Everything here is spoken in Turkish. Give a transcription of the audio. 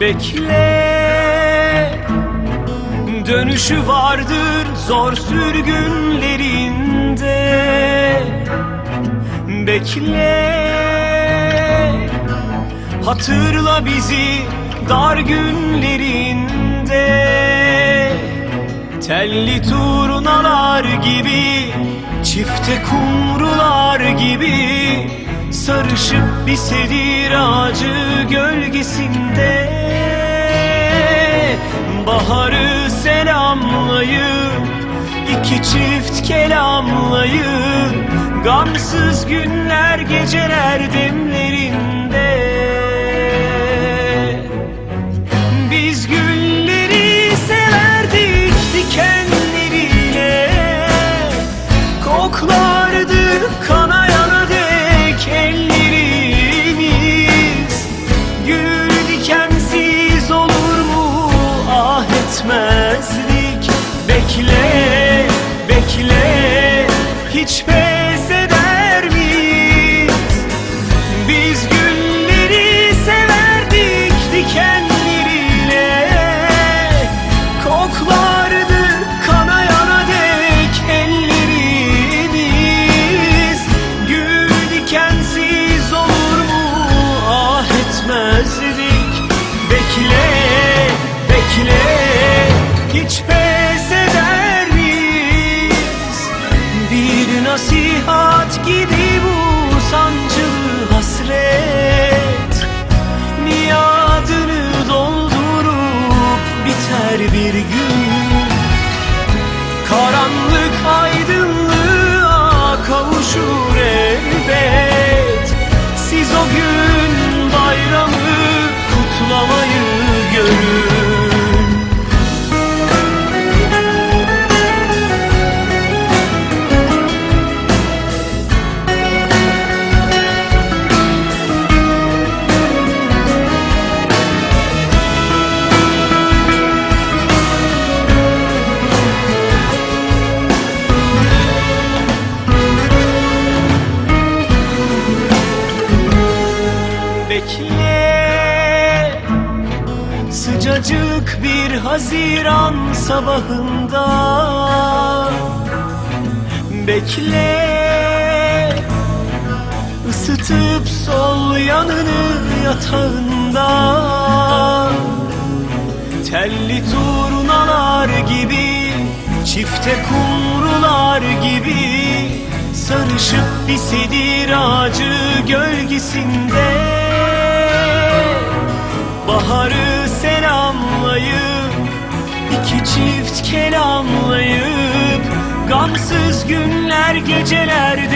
Bekle. Dönüşü vardır zor sürgünlerinde. Bekle. Hatırla bizi dar günlerinde. Telli turnalar gibi Çifte kumrular gibi. Sarışıp bir sedir ağacı gölgesinde. Baharı selamlayıp iki çift kelamlayıp Gamsız günler geceler demlerinde hiç pes eder miyiz? Biz gülleri severdik dikenleriyle. Koklardık kanayana dek ellerimiz. Gül dikensiz olur mu? Ah etmezdik. Bekle, bekle. Hiç pes Bekle Sıcacık bir Haziran sabahında. Bekle. Isıtıp sol yanını yatağında. Telli turnalar gibi Çifte kumrular gibi Sarışıp bir sedir ağacı gölgesinde selamlayıp iki çift kelamlayıp Gamsız günler geceler